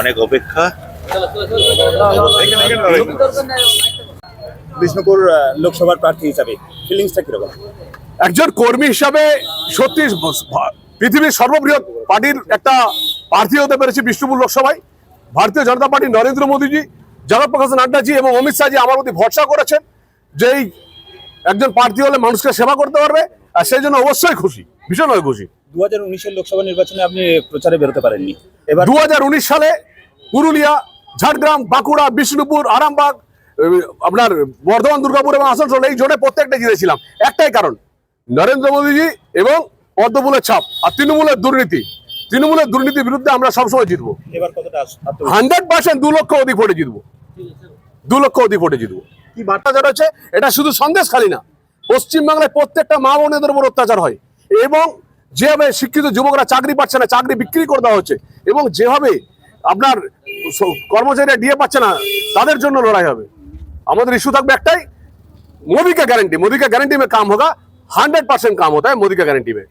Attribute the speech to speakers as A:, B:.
A: অনেক অপেক্ষা।
B: বিষ্ণুপুর লোকসভার প্রার্থী হিসাবে ফিলিংসটা কীরকম?
C: একজন কর্মী হিসাবে সত্যি পৃথিবীর সর্ববৃহৎ পার্টির একটা প্রার্থী হতে পেরেছি বিষ্ণুপুর লোকসভায়। ভারতীয় জনতা পার্টি নরেন্দ্র মোদীজি জগৎপ্রকাশ নাড্ডাজি এবং অমিত শাহজি আমার প্রতি ভরসা করেছেন যে একজন প্রার্থী হলে মানুষকে সেবা করতে পারবে। আর সেই জন্য অবশ্যই খুশি ভীষণভাবে খুশি।
B: দু হাজার উনিশের লোকসভা নির্বাচনে আপনি প্রচারে বেরোতে পারেননি। এবার
C: দু হাজার উনিশ সালে পুরুলিয়া ঝাড়গ্রাম বাঁকুড়া বিষ্ণুপুর আরামবাগ আপনার বর্ধমান দুর্গাপুর এবং আসানসোল এই জোনে প্রত্যেকটা জিতেছিলাম। একটাই কারণ নরেন্দ্র মোদীজি এবং পদ্মফুলের ছাপ আর তৃণমূলের দুর্নীতি। তৃণমূলের দুর্নীতির বিরুদ্ধে আমরা সবসময় জিতবো।
B: এবার কতটা
C: হান্ড্রেড পার্সেন্ট দু লক্ষ অধিক ভোটে জিতবো। দু লক্ষ অধিক ভোটে জিতবো। কি বার্তা? যেটা হচ্ছে এটা শুধু সন্দেশ খালি না পশ্চিমবাংলায় প্রত্যেকটা মা বোনেদের উপর অত্যাচার হয় এবং যেভাবে শিক্ষিত যুবকরা চাকরি পাচ্ছে না চাকরি বিক্রি করে দেওয়া হচ্ছে এবং যেভাবে আপনার স- কর্মচারীরা ডিএ পাচ্ছে না তাদের জন্য লড়াই হবে আমাদের ইস্যু থাকবে একটাই मोदी का गारंटी मोदी का गारंटी में काम होगा हंड्रेड परसेंट काम होता है मोदी का गारंटी में